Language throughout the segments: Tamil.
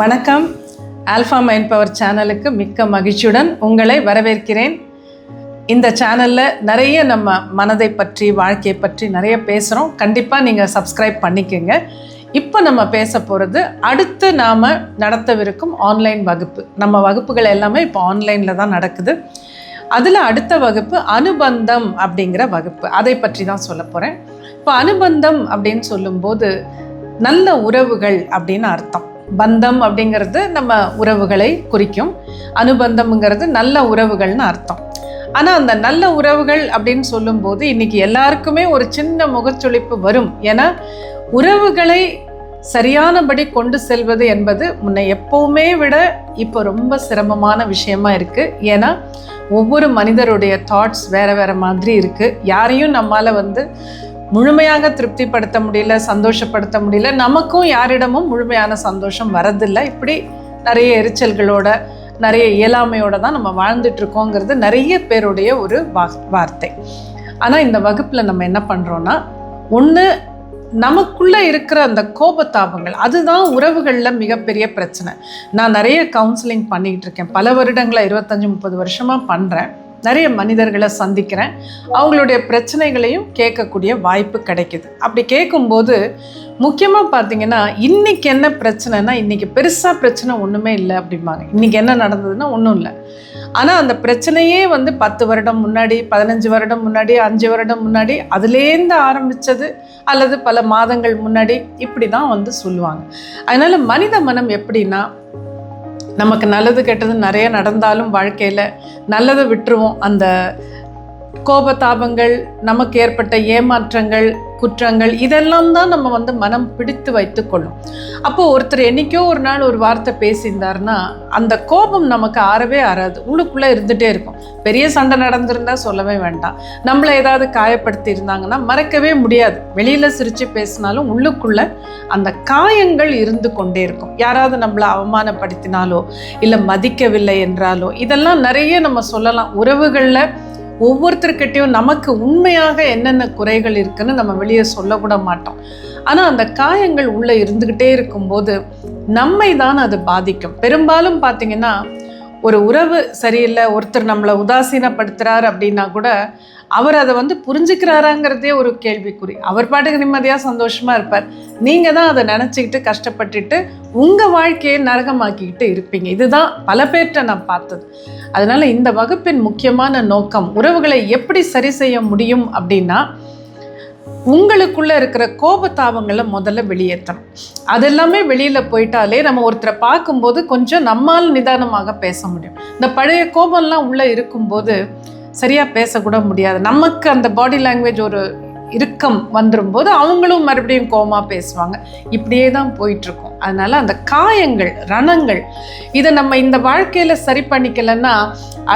வணக்கம். ஆல்ஃபா மைண்ட் பவர் சேனலுக்கு மிக்க மகிழ்ச்சியுடன் உங்களை வரவேற்கிறேன். இந்த சேனலில் நிறைய நம்ம மனதை பற்றி வாழ்க்கையை பற்றி நிறைய பேசுகிறோம் கண்டிப்பாக நீங்கள் சப்ஸ்கிரைப் பண்ணிக்கோங்க. இப்போ நம்ம பேச போகிறது அடுத்து நாம் நடத்தவிருக்கும் ஆன்லைன் வகுப்பு. நம்ம வகுப்புகள் எல்லாமே இப்போ ஆன்லைனில் தான் நடக்குது. அதில் அடுத்த வகுப்பு அனுபந்தம் அப்படிங்கிற வகுப்பு. அதை பற்றி தான் சொல்ல போகிறேன் இப்போ அனுபந்தம் அப்படின்னு சொல்லும்போது நல்ல உறவுகள் அப்படின்னு அர்த்தம். பந்தம் அப்படிங்கிறது நம்ம உறவுகளை குறிக்கும். அனுபந்தம்ங்கிறது நல்ல உறவுகள்னு அர்த்தம். ஆனால் அந்த நல்ல உறவுகள் அப்படின்னு சொல்லும்போது இன்றைக்கி எல்லாருக்குமே ஒரு சின்ன முகச்சொழிப்பு வரும். ஏன்னா உறவுகளை சரியானபடி கொண்டு செல்வது என்பது முன்ன எப்போவுமே விட இப்போ ரொம்ப சிரமமான விஷயமா இருக்குது ஏன்னா ஒவ்வொரு மனிதருடைய தாட்ஸ் வேறு வேறு மாதிரி இருக்குது யாரையும் நம்மால் வந்து முழுமையாக திருப்திப்படுத்த முடியல சந்தோஷப்படுத்த முடியல நமக்கும் யாரிடமும் முழுமையான சந்தோஷம் வரதில்லை. இப்படி நிறைய எரிச்சல்களோட நிறைய இயலாமையோட தான் நம்ம வாழ்ந்துட்டு இருக்கோங்கிறது நிறைய பேருடைய ஒரு வா வார்த்தை. ஆனால் இந்த வகுப்பில் நம்ம என்ன பண்ணுறோன்னா ஒன்று நமக்குள்ளே இருக்கிற அந்த கோபத்தாபங்கள் அதுதான் உறவுகளில் மிகப்பெரிய பிரச்சனை. நான் நிறைய கவுன்சிலிங் பண்ணிக்கிட்டு இருக்கேன் பல வருடங்களாக இருபத்தஞ்சி முப்பது வருஷமாக பண்ணுறேன் நிறைய மனிதர்களை சந்திக்கிறேன். அவங்களுடைய பிரச்சனைகளையும் கேட்கக்கூடிய வாய்ப்பு கிடைக்குது. அப்படி கேட்கும்போது முக்கியமாக பார்த்தீங்கன்னா இன்றைக்கி என்ன பிரச்சனைனா இன்றைக்கி பெருசாக பிரச்சனை ஒன்றுமே இல்லை அப்படிம்பாங்க. இன்னைக்கு என்ன நடந்ததுன்னா ஒன்றும் இல்லை. ஆனால் அந்த பிரச்சனையே வந்து பத்து வருடம் முன்னாடி பதினஞ்சு வருடம் முன்னாடி அஞ்சு வருடம் முன்னாடி அதுலேருந்து ஆரம்பித்தது அல்லது பல மாதங்கள் முன்னாடி இப்படி தான் வந்து சொல்லுவாங்க. அதனால் மனித மனம் எப்படின்னா நமக்கு நல்லது கெட்டது நிறைய நடந்தாலும் வாழ்க்கையில் நல்லதை விட்டுருவோம். அந்த கோபதாபங்கள் நமக்கு ஏற்பட்ட ஏமாற்றங்கள் குற்றங்கள் இதெல்லாம் தான் நம்ம வந்து மனம் பிடித்து வைத்துக்கொள்ளும் அப்போது அப்போ ஒருத்தர் என்னைக்கோ ஒரு நாள் ஒரு வார்த்தை பேசியிருந்தாருன்னா அந்த கோபம் நமக்கு ஆறவே ஆறாது. உள்ளுக்குள்ளே இருந்துகிட்டே இருக்கும். பெரிய சண்டை நடந்திருந்தால் சொல்லவே வேண்டாம். நம்மளை ஏதாவது காயப்படுத்தி இருந்தாங்கன்னா மறக்கவே முடியாது. வெளியில் சிரித்து பேசினாலும் உள்ளுக்குள்ளே அந்த காயங்கள் இருந்து கொண்டே இருக்கும். யாராவது நம்மளை அவமானப்படுத்தினாலோ இல்லை மதிக்கவில்லை என்றாலோ இதெல்லாம் நிறைய நம்ம சொல்லலாம். உறவுகளில் ஒவ்வொருத்தர்கிட்டையும் நமக்கு உண்மையாக என்னென்ன குறைகள் இருக்குன்னு நம்ம வெளியே சொல்லக்கூட மாட்டோம். ஆனால் அந்த காயங்கள் உள்ளே இருந்துக்கிட்டே இருக்கும்போது நம்மை தான் அது பாதிக்கும். பெரும்பாலும் பார்த்தீங்கன்னா ஒரு உறவு சரியில்லை ஒருத்தர் நம்மளை உதாசீனப்படுத்துகிறார் அப்படின்னா கூட அவர் அதை வந்து புரிஞ்சுக்கிறாராங்கிறதே ஒரு கேள்விக்குறி. அவர் பாட்டுக்கு நிம்மதியாக சந்தோஷமாக இருப்பார். நீங்கள் தான் அதை நினச்சிக்கிட்டு கஷ்டப்பட்டுட்டு உங்கள் வாழ்க்கையை நரகமாக்கிக்கிட்டு இருப்பீங்க. இதுதான் பல பேர்கிட்ட நான் பார்த்தது. அதனால் இந்த வகுப்பின் முக்கியமான நோக்கம் உறவுகளை எப்படி சரி செய்ய முடியும் அப்படின்னா உங்களுக்குள்ளே இருக்கிற கோபத்தாபங்களை முதல்ல வெளியேற்றணும் அதெல்லாமே வெளியில் போயிட்டாலே நம்ம ஒருத்தரை பார்க்கும்போது கொஞ்சம் நம்மால் நிதானமாக பேச முடியும். இந்த பழைய கோபம்லாம் உள்ளே இருக்கும்போது சரியாக பேசக்கூட முடியாது. நமக்கு அந்த பாடி லாங்குவேஜ் ஒரு இறுக்கம் வந்துடும்போது அவங்களும் மறுபடியும் கோமா பேசுவாங்க. இப்படியே தான் போயிட்டுருக்கும். அதனால் அந்த காயங்கள் ரணங்கள் இதை நம்ம இந்த வாழ்க்கையில் சரி பண்ணிக்கலைன்னா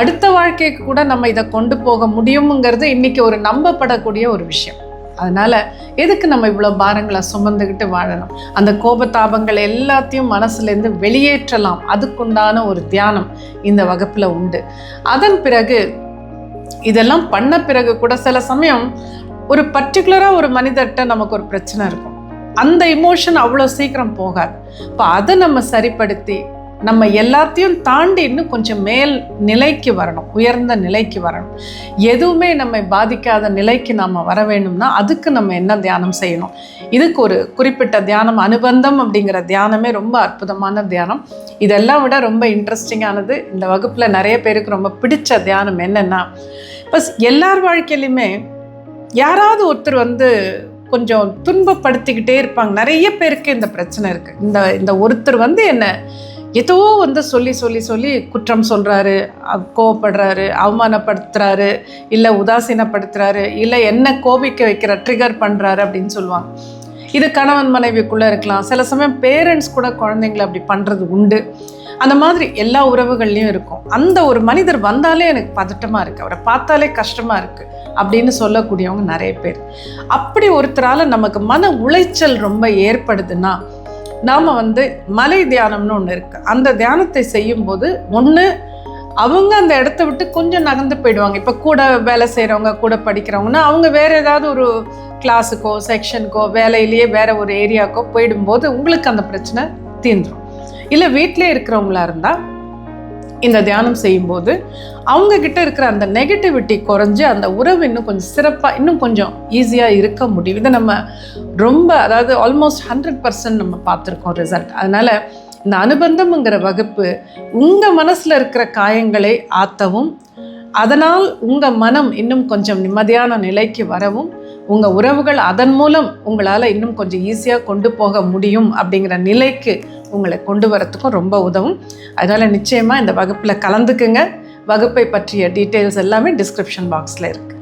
அடுத்த வாழ்க்கைக்கு கூட நம்ம இதை கொண்டு போக முடியுங்கிறது இன்றைக்கி ஒரு நம்பப்படக்கூடிய ஒரு விஷயம். அதனால் எதுக்கு நம்ம இவ்வளோ பாரங்களை சுமந்துக்கிட்டு வாழணும்? அந்த கோபதாபங்கள் எல்லாத்தையும் மனசுலேருந்து வெளியேற்றலாம். அதுக்குண்டான ஒரு தியானம் இந்த வகுப்பில் உண்டு. அதன் பிறகு இதெல்லாம் பண்ண பிறகு கூட சில சமயம் ஒரு பர்டிகுலராக ஒரு மனிதர்கிட்ட நமக்கு ஒரு பிரச்சனை இருக்கும். அந்த இமோஷன் அவ்வளோ சீக்கிரம் போகாது. இப்போ அதை நம்ம சரிப்படுத்தி நம்ம எல்லாத்தையும் தாண்டி இன்னும் கொஞ்சம் மேல் நிலைக்கு வரணும் உயர்ந்த நிலைக்கு வரணும். எதுவுமே நம்மை பாதிக்காத நிலைக்கு நாம் வர வேணும்னா அதுக்கு நம்ம என்ன தியானம் செய்யணும்? இதுக்கு ஒரு குறிப்பிட்ட தியானம் அனுபந்தம் அப்படிங்கிற தியானமே ரொம்ப அற்புதமான தியானம். இதெல்லாம் விட ரொம்ப இன்ட்ரெஸ்டிங்கானது இந்த வகுப்பில் நிறைய பேருக்கு ரொம்ப பிடிச்ச தியானம் என்னென்னா இப்போ எல்லார் வாழ்க்கையிலையுமே யாராவது ஒருத்தர் வந்து கொஞ்சம் துன்பப்படுத்திக்கிட்டே இருப்பாங்க. நிறைய பேருக்கு இந்த பிரச்சனை இருக்குது இந்த இந்த ஒருத்தர் வந்து என்ன ஏதோ வந்து சொல்லி சொல்லி சொல்லி குற்றம் சொல்கிறாரு கோவப்படுறாரு அவமானப்படுத்துகிறாரு இல்லை உதாசீனப்படுத்துகிறாரு இல்லை என்ன கோபிக்க வைக்கிற ட்ரிகர் பண்ணுறாரு அப்படின்னு சொல்லுவாங்க. இது கணவன் மனைவிக்குள்ளே இருக்கலாம். சில சமயம் பேரண்ட்ஸ் கூட குழந்தைங்களை அப்படி பண்ணுறது உண்டு. அந்த மாதிரி எல்லா உறவுகள்லையும் இருக்கும். அந்த ஒரு மனிதர் வந்தாலே எனக்கு பதட்டமாக இருக்குது அவரை பார்த்தாலே கஷ்டமாக இருக்குது அப்படின்னு சொல்லக்கூடியவங்க நிறைய பேர். அப்படி ஒருத்தரால் நமக்கு மன உளைச்சல் ரொம்ப ஏற்படுதுன்னா நாம் வந்து மலை தியானம்னு ஒன்று இருக்குது அந்த தியானத்தை செய்யும்போது ஒன்று அவங்க அந்த இடத்த விட்டு கொஞ்சம் நகர்ந்து போயிடுவாங்க. இப்போ கூட வேலை செய்கிறவங்க கூட படிக்கிறவங்கன்னா அவங்க வேறு ஏதாவது ஒரு கிளாஸுக்கோ செக்ஷனுக்கோ வேலையிலேயே வேறு ஒரு ஏரியாக்கோ போயிடும்போது உங்களுக்கு அந்த பிரச்சனை தீந்துடும் இல்லை வீட்டிலே இருக்கிறவங்களா இருந்தால் இந்த தியானம் செய்யும்போது அவங்க கிட்ட இருக்கிற அந்த நெகட்டிவிட்டி குறைஞ்சி அந்த உறவு இன்னும் கொஞ்சம் சிறப்பாக இன்னும் கொஞ்சம் ஈஸியாக இருக்க முடியும். இதை நம்ம ரொம்ப அதாவது ஆல்மோஸ்ட் ஹண்ட்ரட் பர்சன்ட் நம்ம பார்த்துருக்கோம் ரிசல்ட் அதனால் இந்த அனுபந்தம்ங்கிற வகுப்பு உங்கள் மனசில் இருக்கிற காயங்களை ஆற்றவும் அதனால் உங்கள் மனம் இன்னும் கொஞ்சம் நிம்மதியான நிலைக்கு வரவும் உங்கள் உறவுகள் அதன் மூலம் உங்களால் இன்னும் கொஞ்சம் ஈஸியாக கொண்டு போக முடியும் அப்படிங்கிற நிலைக்கு உங்களை கொண்டு வரத்துக்கும் ரொம்ப உதவும். அதனால் நிச்சயமாக இந்த வகுப்பில் கலந்துக்குங்க. வகுப்பை பற்றிய டீட்டெயில்ஸ் எல்லாமே டிஸ்கிரிப்ஷன் பாக்ஸில் இருக்குது